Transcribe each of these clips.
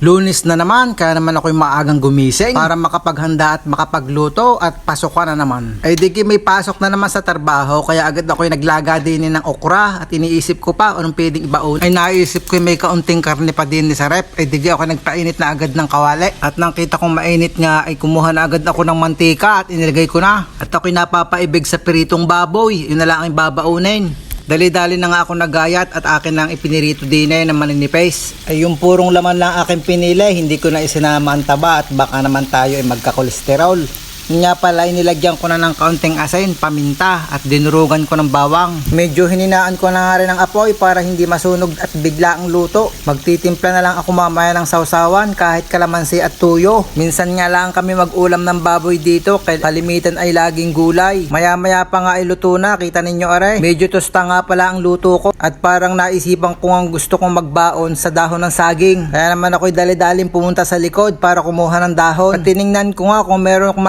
Lunis na naman, kaya naman ako'y maagang gumising para makapaghanda at makapagluto at pasok na naman. Ay digi may pasok na naman sa trabaho, kaya agad ako'y naglaga din ng okra at iniisip ko pa anong pwedeng ibaon. Ay naisip ko may kaunting karne pa din sa rep. Ay digi ako nagpainit na agad ng kawali. At nang kita kong mainit nga ay kumuha na agad ako ng mantika at inilagay ko na. At ako'y napapaibig sa piritong baboy, yun na lang ang babaunin. Dali-dali na nga ako nagayat at akin lang ipinirito din eh na maninipes. Ay yung purong laman lang akin pinili, hindi ko na isinama ang taba at baka naman tayo ay magka-kolesterol. Yun Nga pala, inilagyan ko na ng kaunting asin, paminta at dinurugan ko ng bawang. Medyo hininaan ko na nga rin ang apoy para hindi masunog at bigla ang luto. Magtitimpla na lang ako mamaya ng sausawan kahit kalamansi at tuyo. Minsan nga lang kami mag-ulam ng baboy dito kaya kalimitan ay laging gulay. Maya maya pa nga ay luto na, kita ninyo are. Medyo tosta nga pala ang luto ko at parang naisipan ko ang gusto kong magbaon sa dahon ng saging. Kaya naman ako'y dali-daling pumunta sa likod para kumuha ng dahon. At tiningnan ko nga kung meron akong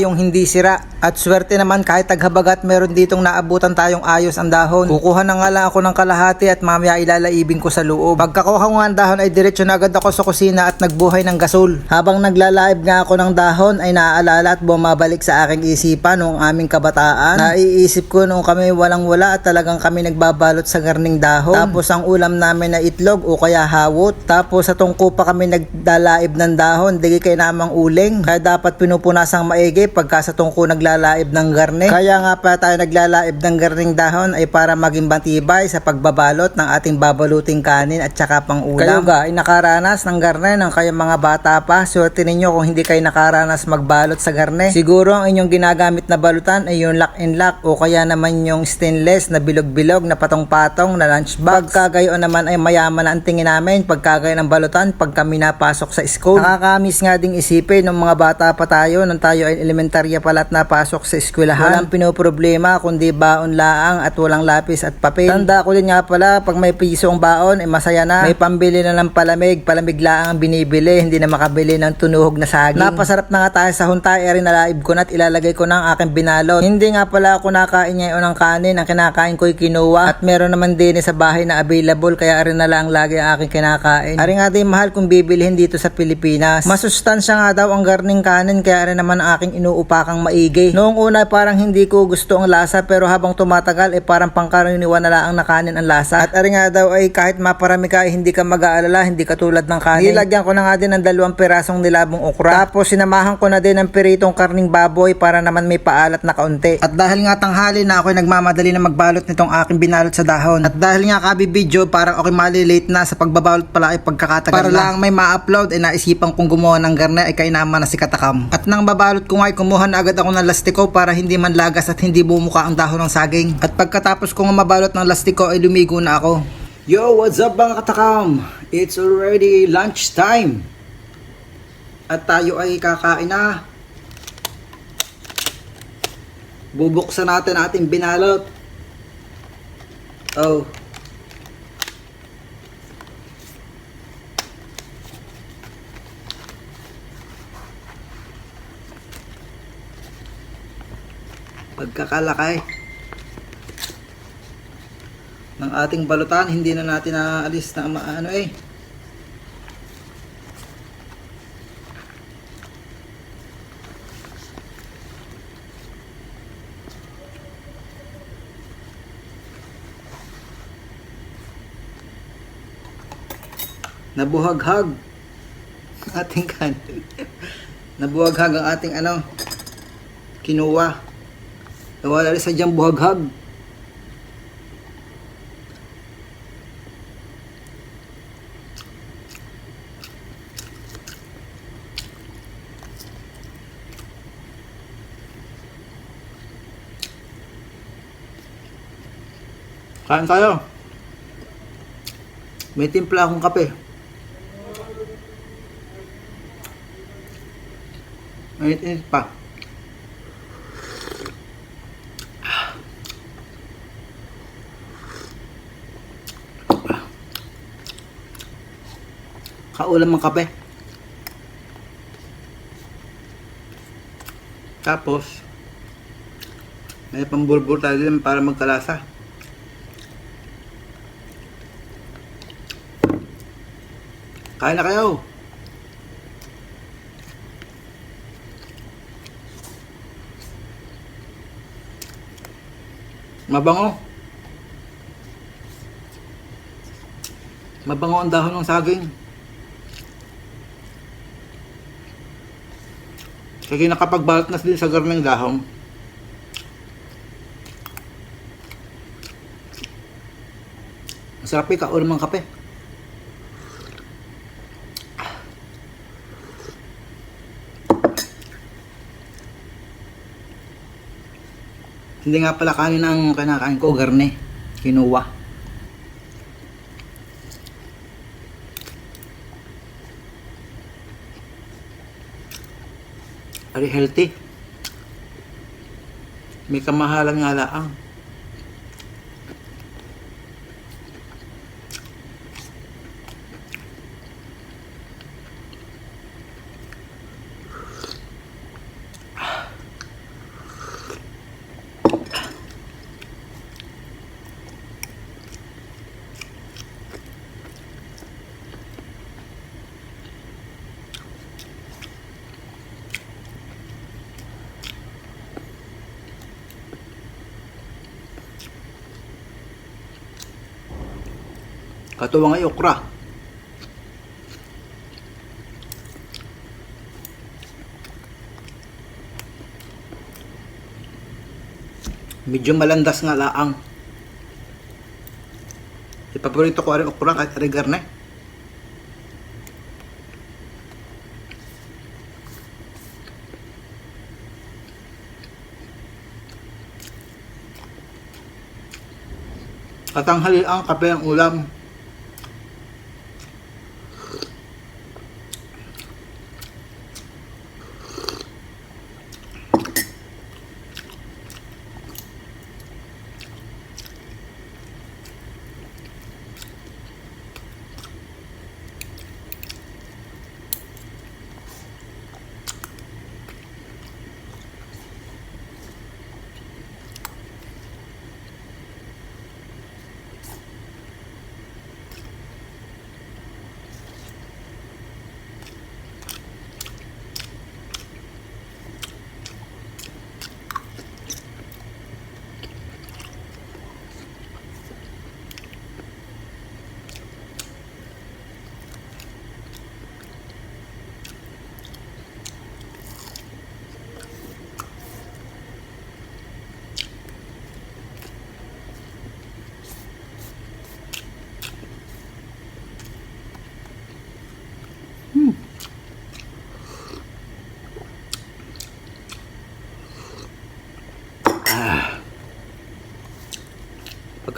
yung hindi sira. At swerte naman kahit taghabagat meron ditong naabutan tayong ayos ang dahon. Kukuha na nga lang ako ng kalahati at mamaya ilalaibin ko sa loob. Pagkakuha ko ang dahon ay diretso na agad ako sa kusina at nagbuhay ng gasol. Habang naglalaib nga ako ng dahon ay naaalala at bumabalik sa aking isipan noong aming kabataan. Naiisip ko noong kami walang wala at talagang kami nagbabalot sa garning dahon. Tapos ang ulam namin na itlog o kaya hawot. Tapos sa tungko pa kami nagdalaib ng dahon. Digi kay namang uling. Kaya dapat pinupunasang maigi pagka sa tungko naglalaib ng garne. Kaya nga pa tayo naglalaib ng garning dahon ay para maging matibay sa pagbabalot ng ating babaluting kanin at saka pang ulam. Kayo ga ay nakaranas ng garne ng kayong mga bata pa. Swerte ninyo kung hindi kayo nakaranas magbalot sa garne. Siguro ang inyong ginagamit na balutan ay yung lock and lock o kaya naman yung stainless na bilog-bilog na patong-patong na lunchbox. Pagka gayon naman ay mayaman na ang tingin namin pagka gayon ng balutan pag kami napasok sa school. Nakakamiss nga ding isipin ng mga bata pa tayo nung tayo ay elementarya pala at napasok sa eskwelahan. Walang pinoproblema kundi baon laang at walang lapis at papel. Tanda ko din nga pala pag may pisong baon ay masaya na. May pambili na ng palamig. Palamig laang ang binibili. Hindi na makabili ng tunuhog na saging. Napasarap na nga tayo sa huntay. Eri nalaib ko na at ilalagay ko na ang aking binalot. Hindi nga pala ako nakain ngayon ng kanin. Ang kinakain ko ay kinuha. At meron naman din sa bahay na available. Kaya rin na lang lagi ang aking kinakain. Ari nga din mahal kung bibilihin dito sa Pilipinas. Masustansya nga daw ang garning kanin. Kaya rin naman ang aking inuupakang maigi. Noong una parang hindi ko gusto ang lasa pero habang tumatagal eh parang pangkaraniwan na lang ang nakanin ang lasa. At ari nga daw ay kahit maparami ka ay hindi ka mag-aalala, hindi katulad ng kanin. Nilagyan ko na nga din ng dalawang pirasong nilabong okra. Tapos sinamahan ko na din ng piritong karning baboy para naman may paalat na kaunti. At dahil nga tanghali na ako nagmamadali na magbalot nitong aking binalot sa dahon. At dahil nga kabi video parang ako malilate na sa pagbabalot pala ay pagkakatagal Para lang may ma-upload ay naisipan kong gumawa ng garne ay kainaman na si Katakam. At nang babalot ko nga ay kumuha na agad ako ng lastiko para hindi man lagas at hindi bumuka ang dahon ng saging. At pagkatapos ko nga mabalot ng lastiko ay lumigo na ako. Yo, what's up mga katakam? It's already lunch time. At tayo ay kakain na. Bubuksan natin ating binalot. Oh. Pagkakalakay ng ating balutan, hindi na natin naalis na maano eh. Nabuhaghag ating kanin. Nabuhaghag ang ating ano, kinuha. Nawala rin sa diyang buhaghag. Kain tayo. May timpla akong kape. Mainit-init pa. Kaulam ng kape. Tapos, may pambulbul tayo din para magkalasa. Kain na kayo! Mabango. Mabango ang dahon ng saging. Kasi nakapagbalot na sila sa garning dahon. Masarap ikaw ng kape. Hindi nga pala kanin ang kinakain ko, garne. Kinuha. Very healthy. May kamahalan nga laang. Katuwa yung okra. Medyo malandas nga laang. Ipaborito ko rin okra kahit regar na. Katanghali ang kape ang ulam.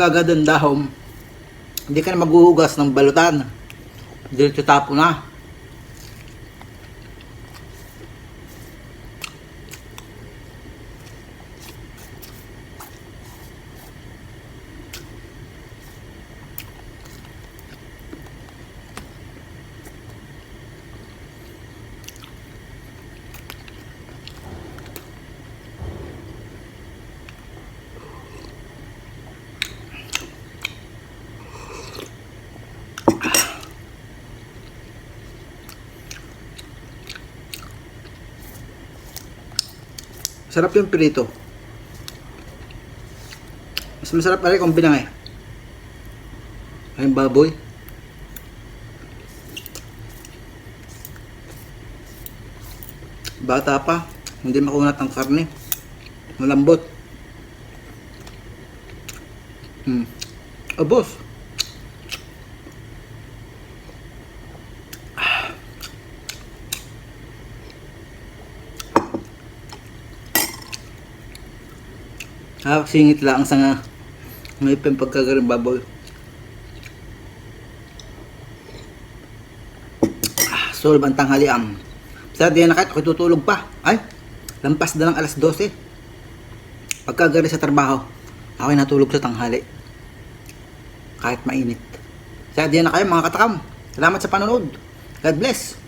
Pagkagad ang dahom, hindi ka na maghuhugas ng balutan. Diretso tapo na. Sarap yung pirito. Mas masarap pala kung binangay. Ay, baboy. Bata pa, hindi makunat ang karne. Malambot. Hmm. Abos. Ah, singit lang sa nga. May pagkagaring baboy. Ah, solve ang tanghalian. Sa di na kahit ako tutulog pa. Ay, lampas na lang alas 12. Pagkagari sa trabaho, ako'y natulog sa tanghali. Kahit mainit. Sa di na kayo mga katakam. Salamat sa panonood. God bless.